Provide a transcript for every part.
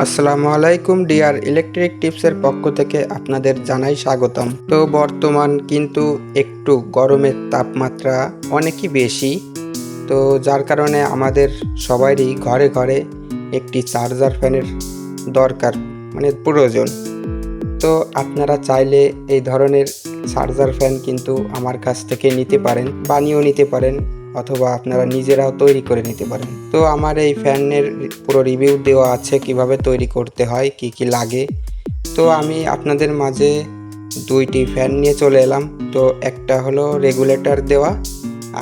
আসসালামু আলাইকুম, deer electric টিপসের পক্ষ থেকে আপনাদের জানাই স্বাগতম। তো বর্তমান কিন্তু একটু গরমের তাপমাত্রা অনেকই বেশি। তো যার কারণে আমাদের সবারই ঘরে ঘরে একটি চার্জার ফ্যানের দরকার মানে প্রয়োজন। তো আপনারা চাইলে এই ধরনের চার্জার ফ্যান কিন্তু আমার কাছ থেকে নিতে পারেন বানিয়েও নিতে পারেন। অথবা আপনারা নিজেরাও তৈরি করে নিতে পারেন। তো আমার এই ফ্যানের পুরো রিভিউ দেওয়া আছে কীভাবে তৈরি করতে হয়, কি কি লাগে। তো আমি আপনাদের মাঝে দুইটি ফ্যান নিয়ে চলে এলাম। তো একটা হলো রেগুলেটর দেওয়া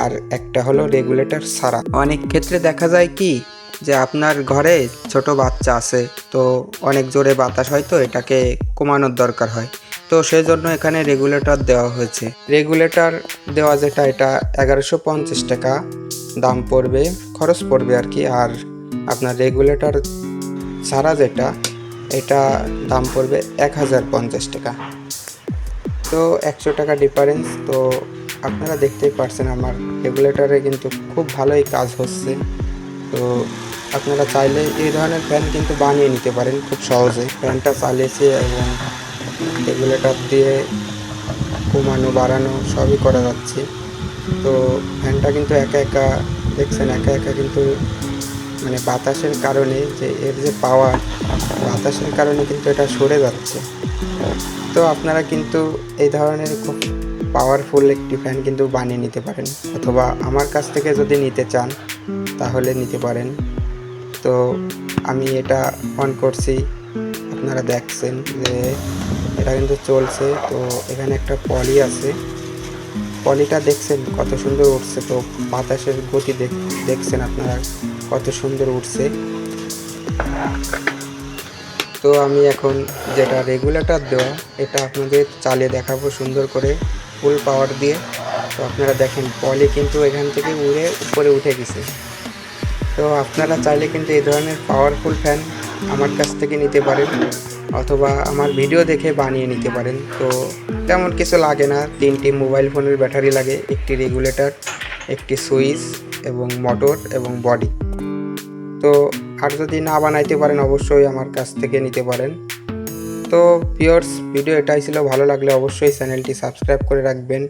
আর একটা হলো রেগুলেটর সারা। অনেক ক্ষেত্রে দেখা যায় কি যে আপনার ঘরে ছোট বাচ্চা আছে, তো অনেক জোরে বাতাস হয় তো এটাকে কমানোর দরকার হয়। তো সেই জন্য এখানে রেগুলেটর দেওয়া হয়েছে। রেগুলেটর দেওয়া যেটা, এটা এগারোশো পঞ্চাশ টাকা দাম পড়বে, খরচ পড়বে আর কি। আর আপনার রেগুলেটর ছাড়া যেটা, এটা দাম পড়বে এক হাজার পঞ্চাশ টাকা। তো একশো টাকা ডিফারেন্স তো আপনারা দেখতেই পারছেন আমার রেগুলেটরে কিন্তু খুব ভালোই কাজ হচ্ছে। তো আপনারা চাইলে এই ধরনের ফ্যান কিন্তু বানিয়ে নিতে পারেন খুব সহজে। ফ্যানটা চালিয়েছি এবং রেগুলেটর দিয়ে কমানো বাড়ানো সবই করা যাচ্ছে। তো ফ্যানটা কিন্তু একা একা, দেখছেন, একা একা কিন্তু মানে বাতাসের কারণে যে এর যে পাওয়ার বাতাসের কারণে কিন্তু এটা সরে যাচ্ছে। তো আপনারা কিন্তু এই ধরনের খুব পাওয়ারফুল একটি ফ্যান কিন্তু বানিয়ে নিতে পারেন। অথবা আমার কাছ থেকে যদি নিতে চান, তাহলে নিতে পারেন। তো আমি এটা অন করছি। আপনারা দেখছেন যে এটা কিন্তু চলছে। তো এখানে একটা পলি আছে। পলিটা দেখছেন কত সুন্দর উঠছে। তো বাতাসের গতি দেখ- দেখছেন আপনারা কত সুন্দর উঠছে। তো আমি এখন যেটা রেগুলেটর দেওয়া, এটা আপনাদের চালিয়ে দেখাবো সুন্দর করে ফুল পাওয়ার দিয়ে। তো আপনারা দেখেন, পলি কিন্তু এখান থেকে উড়ে উপরে উঠে গেছে। তো আপনারা চাইলে কিন্তু এই ধরনের পাওয়ারফুল ফ্যান আমার কাছ থেকে নিতে পারেন অথবা আমার ভিডিও দেখে বানিয়ে নিতে পারেন। তো তেমন কিছু লাগে না। তিনটি মোবাইল ফোনের ব্যাটারি লাগে, একটি রেগুলেটর, একটি সুইচ এবং মোটর এবং বডি। তো আর যদি না বানাইতে পারেন, অবশ্যই আমার কাছ থেকে নিতে পারেন। তো পিওর্স ভিডিও এটাই ছিল। ভালো লাগলে অবশ্যই চ্যানেলটি সাবস্ক্রাইব করে রাখবেন।